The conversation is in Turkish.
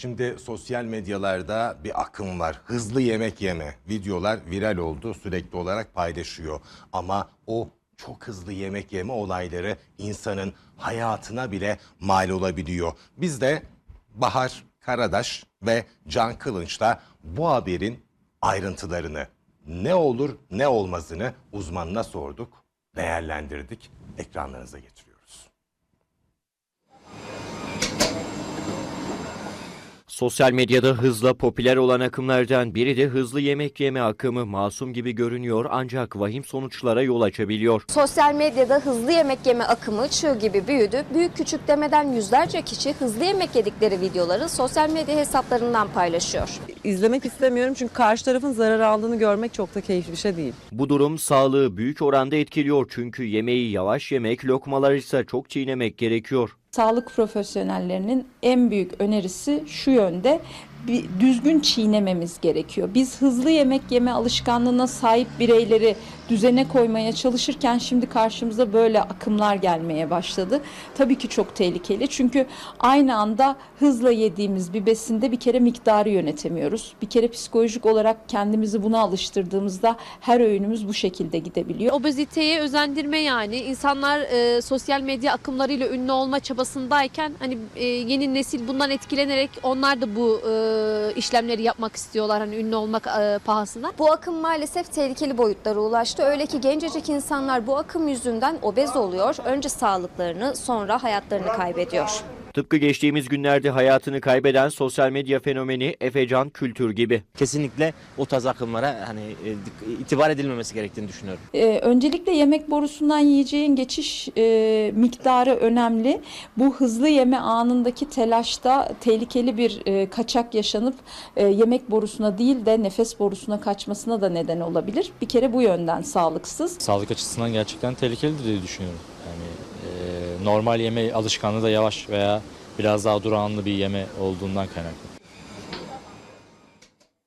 Şimdi sosyal medyalarda bir akım var. Hızlı yemek yeme. Videolar viral oldu. Sürekli olarak paylaşıyor. Ama o çok hızlı yemek yeme olayları insanın hayatına bile mal olabiliyor. Biz de Bahar Karadaş ve Can Kılınç'la bu haberin ayrıntılarını ne olur ne olmazını uzmanına sorduk, değerlendirdik, ekranlarınıza getiriyoruz. Sosyal medyada hızla popüler olan akımlardan biri de hızlı yemek yeme akımı masum gibi görünüyor ancak vahim sonuçlara yol açabiliyor. Sosyal medyada hızlı yemek yeme akımı çığ gibi büyüdü. Büyük küçük demeden yüzlerce kişi hızlı yemek yedikleri videoları sosyal medya hesaplarından paylaşıyor. İzlemek istemiyorum çünkü karşı tarafın zarar aldığını görmek çok da keyifli bir şey değil. Bu durum sağlığı büyük oranda etkiliyor çünkü yemeği yavaş yemek, lokmalar ise çok çiğnemek gerekiyor. Sağlık profesyonellerinin en büyük önerisi şu yönde bir düzgün çiğnememiz gerekiyor. Biz hızlı yemek yeme alışkanlığına sahip bireyleri düzene koymaya çalışırken şimdi karşımıza böyle akımlar gelmeye başladı. Tabii ki çok tehlikeli çünkü aynı anda hızla yediğimiz bir besinde bir kere miktarı yönetemiyoruz. Bir kere psikolojik olarak kendimizi buna alıştırdığımızda her öğünümüz bu şekilde gidebiliyor. obeziteye özendirme yani insanlar e, sosyal medya akımlarıyla ünlü olma çabasındayken hani e, yeni nesil bundan etkilenerek onlar da bu e, işlemleri yapmak istiyorlar hani ünlü olmak e, pahasına. Bu akım maalesef tehlikeli boyutlara ulaştı. Öyle ki gencecik insanlar bu akım yüzünden obez oluyor. Önce sağlıklarını sonra hayatlarını kaybediyor. Tıpkı geçtiğimiz günlerde hayatını kaybeden sosyal medya fenomeni Efecan Kültür gibi. kesinlikle o tarz akımlara hani e, itibar edilmemesi gerektiğini düşünüyorum. Ee, öncelikle yemek borusundan yiyeceğin geçiş e, miktarı önemli. Bu hızlı yeme anındaki telaşta tehlikeli bir e, kaçak yaşanıp e, yemek borusuna değil de nefes borusuna kaçmasına da neden olabilir. Bir kere bu yönden sağlıksız. sağlık açısından gerçekten tehlikelidir diye düşünüyorum. Yani e, normal yeme alışkanlığı da yavaş veya biraz daha durağanlı bir yeme olduğundan kaynaklı.